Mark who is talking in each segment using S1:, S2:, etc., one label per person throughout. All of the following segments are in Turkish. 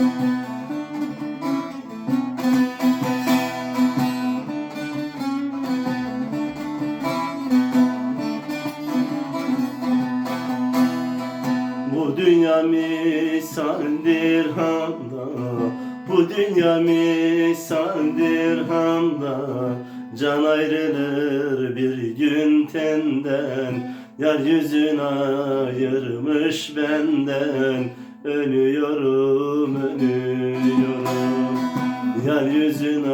S1: Bu dünya misaldir hamda Bu dünya misaldir hamda Can ayrılır bir gün tenden Yeryüzün ayırmış benden. Ölüyorum, ölüyorum. Yar yüzün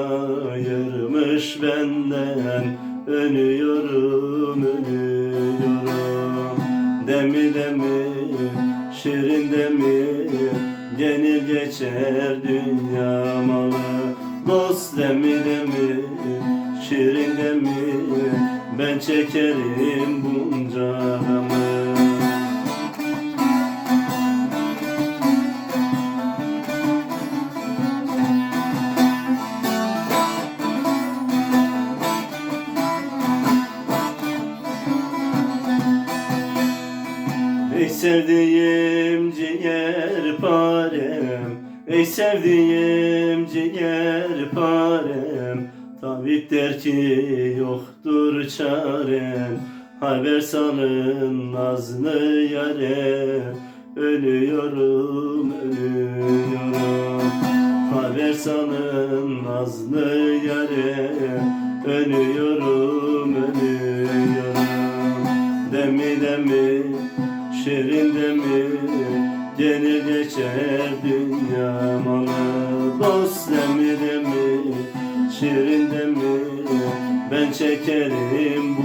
S1: ayırmış benden. Ölüyorum, ölüyorum. Demi demi, şirin demi. Gelir geçer dünya malı Dost demi demi, şirin demi. Ben çekerim bunca gamı sevdiğim ciğer parem Ey sevdiğim ciğer parem Tabip der ki yoktur çaren Haber salın nazlı yare Ölüyorum, ölüyorum. Haber salın nazlı yare Ölüyorum, ölüyorum. Demi demi, şirin demi Gelir geçer dünya malı Dost demi demi, şirin demi Ben çekerim